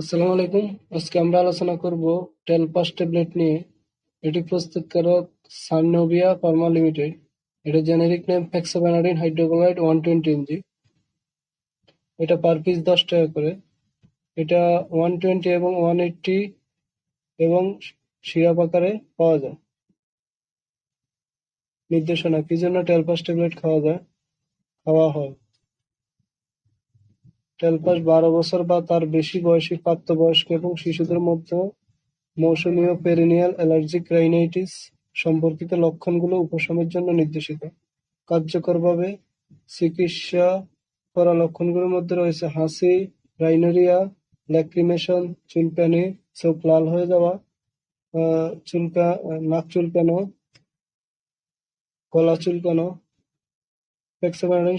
আসসালামু আলাইকুম। আজকে আমরা আলোচনা করব টেলপাস ট্যাবলেট নিয়ে। এটি প্রস্তুতকারক সার্নোভিয়া ফার্মা লিমিটেড। এটা generic name fexofenadine hydrochloride one twenty MG. এটা পার পিস দশ টাকা করে। এটা ওয়ান টোয়েন্টি এবং ওয়ান এইটটি এবং সিরাপ আকারে পাওয়া যায়। নির্দেশনা, কি জন্য টেলপাস ট্যাবলেট খাওয়া যায়? খাওয়া হয়। টেলপাস বারো বছর বা তার বেশি বয়সী প্রাপ্তবয়স্ক এবং শিশুদের মধ্যে মৌসুমীয় পেরিনিয়াল অ্যালার্জিক রাইনাইটিস সম্পর্কিত লক্ষণগুলো উপশমের জন্য নির্দেশিত। কার্যকরভাবে চিকিৎসা করা লক্ষণগুলোর মধ্যে রয়েছে হাসি, রাইনোরিয়া, ল্যাক্রিমেশন, চুলকানি, চোখ লাল হয়ে যাওয়া চুলকা, নাক চুলকানো, গলা চুলকানো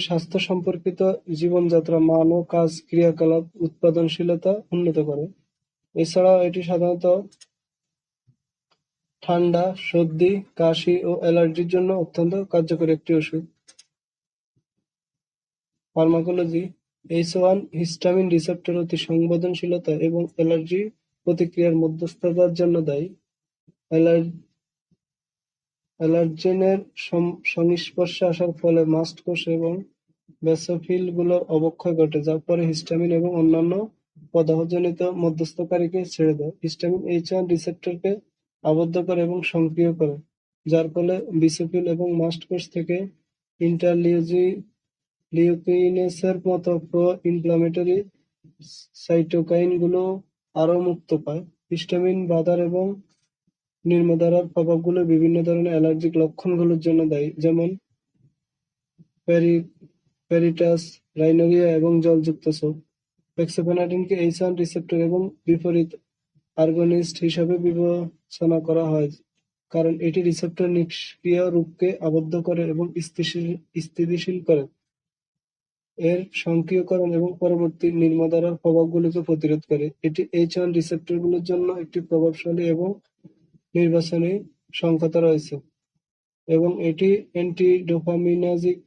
স্বাস্থ্য সম্পর্কিত জীবনযাত্রা, মান ও কাজ, ক্রিয়াকলাপ, উৎপাদনশীলতা উন্নত করে। এছাড়াও এটি সাধারণত ঠান্ডা, সর্দি, কাশি ও অ্যালার্জির জন্য অত্যন্ত কার্যকরী একটি ওষুধ। Pharmacology, H one histamine receptor অতি সংবেদনশীলতা এবং অ্যালার্জি প্রতিক্রিয়ার মধ্যস্থতার জন্য দায়ী। অ্যালার্জেনের সংস্পর্শে আসার ফলে মাস্ট কোষ এবং বেসোফিলগুলোর অবক্ষয় ঘটে যা পরে হিস্টামিন এবং অন্যান্য প্রদাহজনিত মধ্যস্থকারীকে ছেড়ে দেয়। হিস্টামিন এইচ ওয়ান রিসেপ্টরকে আবদ্ধ করে এবং সক্রিয় করে, যার ফলে বিসোফিল এবং মাস্ট কোষ থেকে ইন্টারলিউকিনেসের মতো প্রো-ইনফ্লামেটরি সাইটোকাইনগুলো আরও মুক্ত পায়। হিস্টামিন বাধার এবং নির্মাতার প্রভাবগুলো বিভিন্ন ধরনের অ্যালার্জিক লক্ষণগুলোর জন্য দায়ী যেমন পেরিটাস, রাইনোরিয়া এবং জলযুক্ত চোখ। ফেক্সোফেনাডিনকে এইচ ওয়ান রিসেপ্টর এবং বিপরীত আগনিস্ট হিসাবে বিবেচনা করা হয় কারণ এটি রিসেপ্টর নিষ্ক্রিয় রূপকে আবদ্ধ করে এবং স্থিতিশীল- করে। এর সক্রিয়করণ এবং পরবর্তী নির্মাতার প্রভাবগুলিকে প্রতিরোধ করে। এটি এইচ ওয়ান রিসেপ্টরগুলোর জন্য একটি প্রভাবশালী এবং নির্বাচনী সংখ্যাতা রয়েছে এবং এটি অ্যান্টি-ডোপামিনার্জিক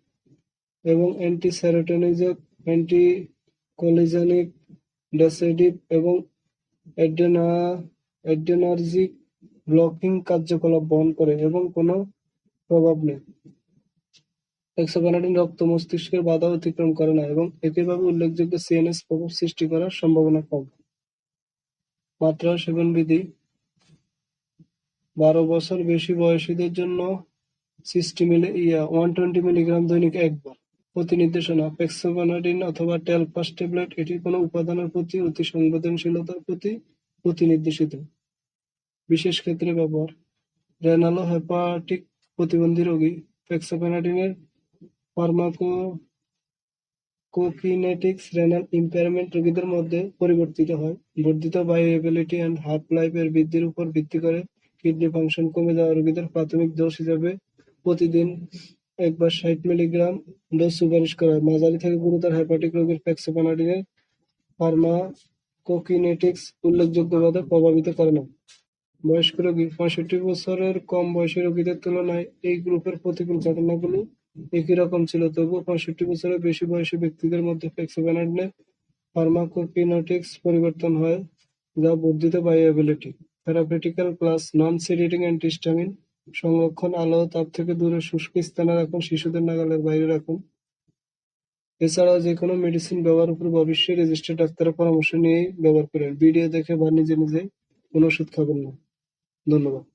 এবং অ্যান্টি-সেরোটোনির্জক, অ্যান্টি-কোলিনার্জিক, ডেসেডিভ এবং অ্যাড্রেনার্জিক ব্লকিং কার্যকলাপ বহন করে এবং কোনো প্রভাব নেই। ফেক্সোফেনাডিন রক্ত মস্তিষ্কের বাধা অতিক্রম করে না এবং একইভাবে উল্লেখযোগ্য সিএনএস প্রভাব সৃষ্টি করার সম্ভাবনা কম। মাত্রা সেবন বিধি বারো বছর বেশি বয়সীদের জন্য sixty milli one twenty milligram দৈনিক একবার। প্রতি নির্দেশনা ফেক্সোফেনাডিন অথবা টেলপাস ট্যাবলেট এটি কোনো উপাদানের প্রতি অতি সংবেদনশীলতার প্রতি প্রতি নির্দেশিত। বিশেষ ক্ষেত্রে ব্যবহার রেনালো হেপাটিক প্রতিবন্ধী রোগী ফেক্সোফেনাডিনের ফার্মাকোকিনেটিক্স রেনাল ইম্পেয়ারমেন্ট রোগীদের মধ্যে পরিবর্তিত হয়। বর্ধিত বায়োএবিলিটি অ্যান্ড হাফ লাইফ এর বৃদ্ধির উপর ভিত্তি করে কিডনি ফাংশন কমে যাওয়া রোগীদের প্রাথমিক ডোজ হিসাবে প্রতিদিন একবার ষাট মিলিগ্রাম ডোজ সুপারিশ করা। হয় মাঝারি থেকে গুরুতর হেপাটিক রোগীর ফেক্সোফেনাডিনের ফার্মাকোকিনেটিক্স উল্লেখযোগ্যভাবে প্রভাবিত করে না। বয়স্ক রোগী পঁয়ষট্টি বছরের কম বয়সী রোগীদের তুলনায় এই গ্রুপের প্রতিকূল ঘটনাগুলো একই রকম ছিল। তবুও পঁয়ষট্টি বছরের বেশি বয়সী ব্যক্তিদের মধ্যে ফেক্সোভ্যানাডিনের ফার্মাকোকিনেটিক্স পরিবর্তন হয়, যা বর্ধিত বায়োএবিলিটি থেরাপিউটিক্যাল প্লাস নন সেডেটিং অ্যান্টিস্টামিন সংরক্ষণ, আলো, তাপ থেকে দূরে শুষ্ক স্থানে রাখুন, শিশুদের নাগালের বাইরে রাখুন। এছাড়াও যে কোনো মেডিসিন ব্যবহার উপর অবশ্যই রেজিস্টার্ড ডাক্তারের পরামর্শ নিয়েই ব্যবহার করেন। ভিডিও দেখে বা নিজে নিজে কোনো ওষুধ খাবেন না। ধন্যবাদ।